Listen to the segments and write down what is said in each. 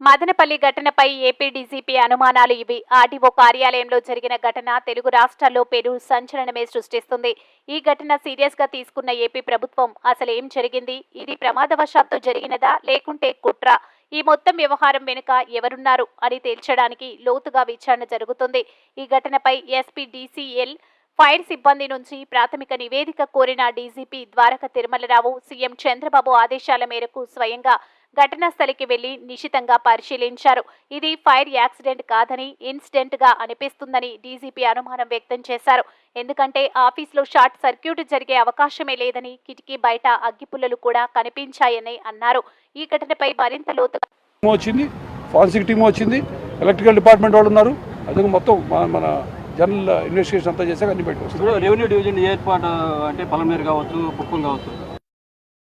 మదనపల్లి ఘటనపై AP DGP అనుమానాలు ఇవి. ఆర్డీఓ కార్యాలయంలో జరిగిన ఘటన తెలుగు రాష్ట్రాల్లో పెను సంచలనమే సృష్టిస్తుంది. ఈ ఘటన సీరియస్గా తీసుకున్న ఏపీ ప్రభుత్వం అసలు ఏం జరిగింది? ఇది ప్రమాదవశాత్తు జరిగినదా? లేకుంటే కుట్ర? ఈ మొత్తం వ్యవహారం వెనుక ఎవరున్నారు? అని తేల్చడానికి లోతుగా విచారణ జరుగుతుంది. ఈ ఘటనపై ఎస్పీ డీసీఎల్ ఫైర్ సిబ్బంది నుంచి ప్రాథమిక నివేదిక కోరిన డీజీపీ ద్వారక తిరుమలరావు సీఎం చంద్రబాబు ఆదేశాల మేరకు స్వయంగా ఘటనా స్థలికి వెళ్ళి నిశితంగా పరిశీలించారు. ఇది ఫైర్ యాక్సిడెంట్ కాదని ఇన్సిడెంట్గా అనిపిస్తుందని డీజీపీ అనుమానం వ్యక్తం చేశారు. ఎందుకంటే ఆఫీసులో షార్ట్ సర్క్యూట్ జరిగే అవకాశమే లేదని కిటికీ బయట అగ్గిపుల్లలు కూడా కనిపించాయని అన్నారు. ఈ ఘటనపై మరింత లోతుగా వచ్చింది ఫారెన్సిక్ టీం వచ్చింది ఎలక్ట్రికల్ డిపార్ట్మెంట్ వాళ్ళు ఉన్నారు. అదే మొత్తం మన- జనరల్ ఇన్వెస్టిగేషన్ అంతా చేశాక అన్ని బయటకు ఇప్పుడు రెవెన్యూ డివిజన్ ఏర్పాటు అంటే పలమనేరు కావచ్చు కుప్పం కావచ్చు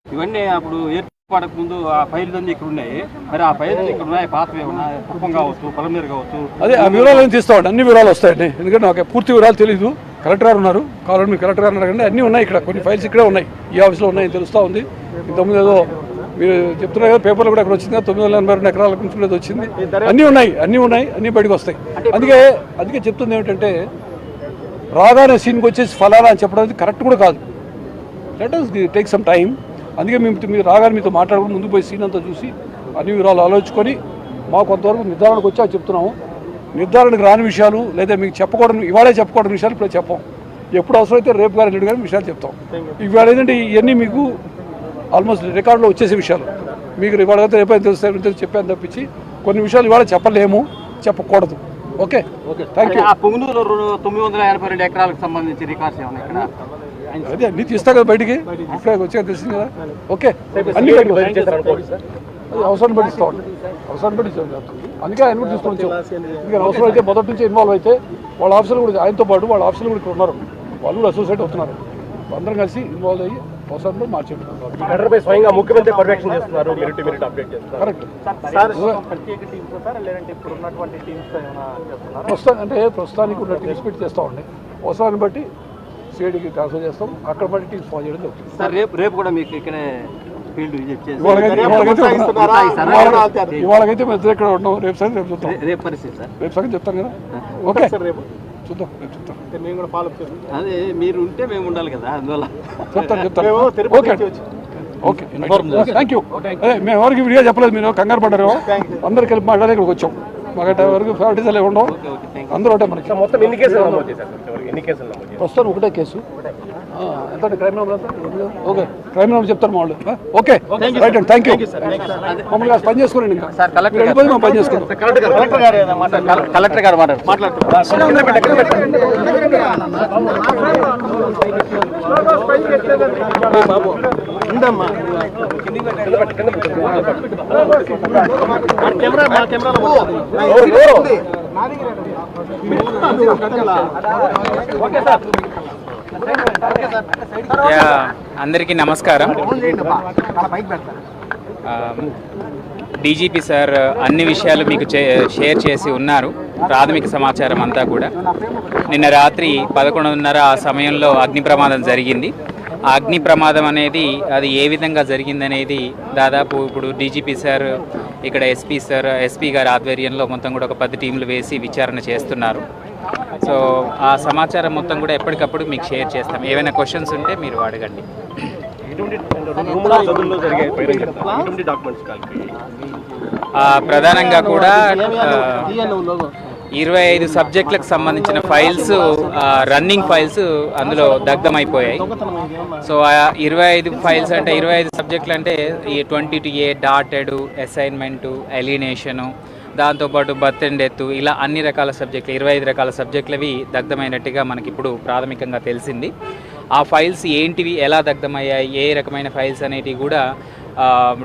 ఇవన్నీ అప్పుడు ఏర్పాటుకు ముందు ఆ అన్ని ఇక్కడ ఉన్నాయి. మరి ఆ ఫైల్స్ ఇక్కడ ఉన్నాయి. పాతవి ఉన్నాయి కుప్పం కావచ్చు పలమనేరు కావచ్చు. అదే ఆ వివరాలు ఏం తీస్తామండి అన్ని వివరాలు వస్తాయండి. ఎందుకంటే నాకు పూర్తి వివరాలు తెలియదు కలెక్టర్ గారు ఉన్నారు. కావాలని మీరు కలెక్టర్ గారు అడగండి. అన్నీ ఉన్నాయి ఇక్కడ. కొన్ని ఫైల్స్ ఇక్కడే ఉన్నాయి. ఈ ఆఫీస్లో ఉన్నాయని తెలుస్తూ ఉంది. ఇంతకుముందు ఏదో మీరు చెప్తున్నారు కదా పేపర్లో కూడా ఇక్కడ వచ్చింది తొమ్మిది వందల ఎనభై రెండు ఎకరాల గురించి ఏదో వచ్చింది. అన్నీ ఉన్నాయి. అన్నీ ఉన్నాయి. అన్నీ బయటకు వస్తాయి. అందుకే అందుకే చెప్తుంది ఏమిటంటే రాగానే సీన్కి వచ్చేసి ఫలానా అని చెప్పడం అనేది కరెక్ట్ కూడా కాదు. Let us take some time అందుకే మేము మీరు రాగానే మీతో మాట్లాడుకుని ముందు పోయి సీన్ అంతా చూసి అన్ని వివరాలు ఆలోచించుకొని మాకు కొంతవరకు నిర్ధారణకు వచ్చా చెప్తున్నాము. నిర్ధారణకు రాని విషయాలు లేదా మీకు చెప్పకూడని ఇవాళే చెప్పకూడని విషయాలు ఇప్పుడు చెప్పం. ఎప్పుడు అవసరమైతే రేపు కానీ ఎల్లుండి కానీ విషయాలు చెప్తాం. ఇవాళ ఏంటంటే ఇవన్నీ మీకు ఆల్మోస్ట్ రికార్డులో వచ్చేసే విషయాలు. మీకు ఇవాళ అయితే రేపు తెలుస్తాయి చెప్పాను తప్పించి కొన్ని విషయాలు ఇవాళ చెప్పలేము చెప్పకూడదు. Okay? Okay. Thank you Pongunuru తొమ్మిది వందల ఎనభై రెండు ఎకరాలకు సంబంధించి రికార్డ్స్ ఏమన్నా ఇక్కడ? అదే అన్ని తీస్తా కదా బయటికి? ఇప్పుడే వచ్చాక తెలిసింది కదా? ఓకే. అన్ని బయటకు అవసరం బట్టి ఇస్తాం అవసరం బట్టి ఇస్తాం అందుకే ఆయన కూడా తీసుకొని వచ్చాం. ఎందుకంటే అవసరం అయితే మొదటి నుంచి ఇన్వాల్వ్ అయితే వాళ్ళ ఆఫీసులు కూడా ఆయనతో పాటు వాళ్ళ ఆఫీసులు కూడా ఇక్కడ ఉన్నారు. వాళ్ళు కూడా అసోసియేట్ అవుతున్నారు. అందరం కలిసి ఇన్వాల్వ్ అయ్యి అవసరం మార్చేయండి ఘటనపై స్వయంగా ముఖ్యమంత్రి పర్యవేక్షణ చేస్తున్నారు. కరెక్ట్ ప్రత్యేక టీమ్స్ సార్ లేదంటే ఇప్పుడు ఉన్నటువంటి టీమ్స్ ఏమైనా చేస్తున్నారు? ప్రస్తుతం అంటే ప్రస్తుతానికి ఉన్న టీమ్స్ పెట్టి చేస్తామండి అవసరాన్ని బట్టి సిఐడికి ట్రాన్స్ఫర్ చేస్తాం. అక్కడ బట్టి టీమ్స్ ఫాలో చేయడం జరుగుతుంది. సార్ రేపు రేపు కూడా మీకు ఇక్కడే ఫీల్డ్ విజిట్ చేసి ఇవాళకైతే ఇవాళకైతే ఇవాళ- ఇవాళకైతే మేము ఇద్దరు ఇక్కడ ఉన్నాం. రేపు సరే రేపు చూద్దాం. రేపు పరిస్థితి సార్. రేపు సంగతి చెప్తాను కదా. ఓకే. చూద్దాం రేపు చెప్తాం. మేము కూడా ఫాలో అప్ చేస్తాం. అదే మీరు ఉంటే మేము ఉండాలి కదా అందువల్ల. చెప్తాను చెప్తాను ఓకే. ఓకే. థ్యాంక్ యూ మేము ఎవరికి వీడియో చెప్పలేదు మీరు కంగారు పడ్డారు. అందరు కలిపి మాట్లాడే ఇక్కడికి వచ్చాం. మాకు ఎవరికి ఫేవరెట్స్ అలా ఉండవు ఓకే ఓకే థ్యాంక్ అందరూ ఒకటే మనకి. మొత్తం ఎన్ని కేసులు ప్రస్తుతం ఒకటే కేసు. ఎంత crime number okay crime number చెప్తారు మా వాళ్ళు. ఓకే రైట్ అండి థ్యాంక్ యూ మమ్మల్ని పని చేసుకోండి ఇంకా. సార్ కలెక్టర్ మీరు వెళ్ళిపోయి మేము పని కలెక్టర్ గారు. ఏదైనా మాట్లాడారు కలెక్టర్ గారు మాట్లాడు ఉందమ్మా కెమెరా మా కెమెరాలో యా, అందరికీ నమస్కారం. Um, డీజీపీ సార్ అన్ని విషయాలు మీకు చే- షేర్ చేసి ఉన్నారు. ప్రాథమిక సమాచారం అంతా కూడా. నిన్న రాత్రి పదకొండున్నర ఆ సమయంలో అగ్ని ప్రమాదం జరిగింది. ఆ అగ్ని ప్రమాదం అనేది అది ఏ విధంగా జరిగిందనేది దాదాపు ఇప్పుడు డీజీపీ సార్ ఇక్కడ ఎస్పీ సార్ ఎస్పీ గారి ఆధ్వర్యంలో మొత్తం కూడా ఒక పది టీంలు వేసి విచారణ చేస్తున్నారు. సో ఆ సమాచారం మొత్తం కూడా ఎప్పటికప్పుడు మీకు షేర్ చేస్తాం. ఏమైనా క్వశ్చన్స్ ఉంటే మీరు అడగండి. ప్రధానంగా కూడా ఇరవై ఐదు సబ్జెక్టులకు సంబంధించిన ఫైల్స్ రన్నింగ్ ఫైల్స్ అందులో దగ్ధమైపోయాయి. సో ఆ ఇరవై ఐదు ఫైల్స్ అంటే ఇరవై ఐదు సబ్జెక్టులు అంటే ఈ twenty two A dotted assignment alienation దాంతోపాటు బర్త్ అండ్ డెత్ ఇలా అన్ని రకాల సబ్జెక్టులు ఇరవై ఐదు రకాల సబ్జెక్టులవి దగ్ధమైనట్టుగా మనకి ఇప్పుడు ప్రాథమికంగా తెలిసింది. ఆ ఫైల్స్ ఏంటివి ఎలా దగ్ధమయ్యాయి ఏ రకమైన ఫైల్స్ అనేటివి కూడా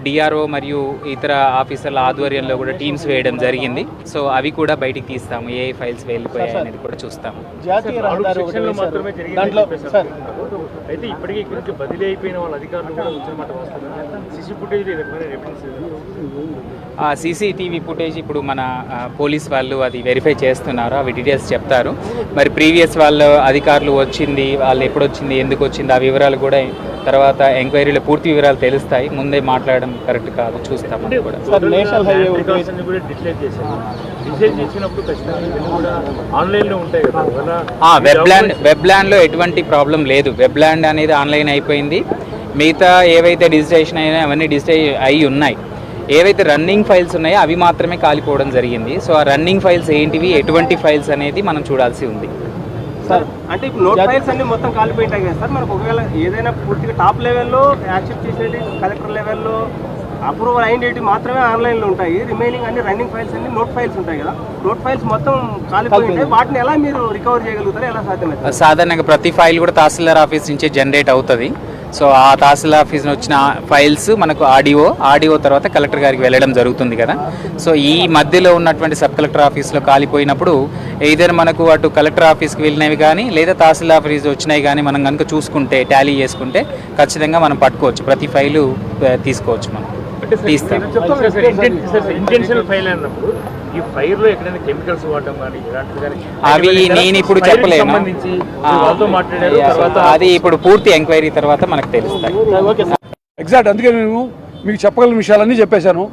డిఆర్ఓ మరియు ఇతర ఆఫీసర్ల ఆధ్వర్యంలో కూడా టీమ్స్ వేయడం జరిగింది. సో అవి కూడా బయటికి తీస్తాము ఏ ఫైల్స్ వెళ్ళిపోయాయి అనేది కూడా చూస్తాము. అయితే ఇప్పటికీ ఇక్కడ నుంచి బదిలీ అయిపోయిన వాళ్ళ అధికారులు కూడా వచ్చినమాట వస్తున్నారు సీసీ ఫుటేజ్ ఆ సీసీటీవీ ఫుటేజ్ ఇప్పుడు మన పోలీస్ వాళ్ళు అది వెరిఫై చేస్తున్నారు అవి డీటెయిల్స్ చెప్తారు. మరి ప్రీవియస్ వాళ్ళు అధికారులు వచ్చింది వాళ్ళు ఎప్పుడు వచ్చింది ఎందుకు వచ్చింది ఆ వివరాలు కూడా తర్వాత ఎంక్వైరీలో పూర్తి వివరాలు తెలుస్తాయి. ముందే మాట్లాడడం కరెక్ట్ కాదు చూస్తాం కూడా. వెబ్ ల్యాండ్ వెబ్ ల్యాండ్లో ఎటువంటి ప్రాబ్లం లేదు. వెబ్ ల్యాండ్ అనేది ఆన్లైన్ అయిపోయింది. మిగతా ఏవైతే డిజిటేషన్ అయినా అవన్నీ డిజిటై అయి ఉన్నాయి. ఏవైతే రన్నింగ్ ఫైల్స్ ఉన్నాయో అవి మాత్రమే కాలిపోవడం జరిగింది. సో ఆ రన్నింగ్ ఫైల్స్ ఏంటివి ఎటువంటి ఫైల్స్ అనేది మనం చూడాల్సి ఉంది. సార్ అంటే ఇప్పుడు నోట్ ఫైల్స్ అన్ని మొత్తం కాలిపోయింటాయి కదా సార్ మనకు ఒకవేళ ఏదైనా పూర్తిగా టాప్ లెవెల్లో యాక్సెప్ట్ చేసేది కలెక్టర్ లెవెల్లో అప్రూవల్ అయినవి మాత్రమే ఆన్లైన్లో ఉంటాయి. రిమైనింగ్ అన్ని రన్నింగ్ ఫైల్స్ అన్ని నోట్ ఫైల్స్ ఉంటాయి కదా నోట్ ఫైల్స్ మొత్తం కాలిపోయి ఉంటాయి వాటిని ఎలా మీరు రికవర్ చేయగలుగుతారు? ఎలా సాధ్యమవుతుంది? సాధారణంగా ప్రతి ఫైల్ కూడా తహసీల్దార్ ఆఫీస్ నుంచే జనరేట్ అవుతుంది. సో ఆ తహసీల్ ఆఫీస్ వచ్చిన ఫైల్స్ మనకు ఆడిఓ ఆడిఓ తర్వాత కలెక్టర్ గారికి వెళ్ళడం జరుగుతుంది కదా. సో ఈ మధ్యలో ఉన్నటువంటి సబ్ కలెక్టర్ ఆఫీస్లో కాలిపోయినప్పుడు ఏదైనా మనకు అటు కలెక్టర్ ఆఫీస్కి వెళ్ళినవి కానీ లేదా తహసీల్ ఆఫీస్ వచ్చినవి కానీ మనం కనుక చూసుకుంటే టాలీ చేసుకుంటే ఖచ్చితంగా మనం పట్టుకోవచ్చు. ప్రతి ఫైలు తీసుకోవచ్చు మనం. ఇంటెన్షనల్ ఫైల్ అన్నప్పుడు ఈ ఫైర్లో ఎక్కడైనా కెమికల్స్ వాడడం కానీ ఇలాంటివి కానీ అవి నేను ఇప్పుడు చెప్పలేను. అది ఇప్పుడు పూర్తి ఎంక్వైరీ తర్వాత మనకు తెలుస్తాయి. ఎగ్జాక్ట్ అందుకే నేను మీకు చెప్పగలిగిన విషయాలన్నీ చెప్పేశాను.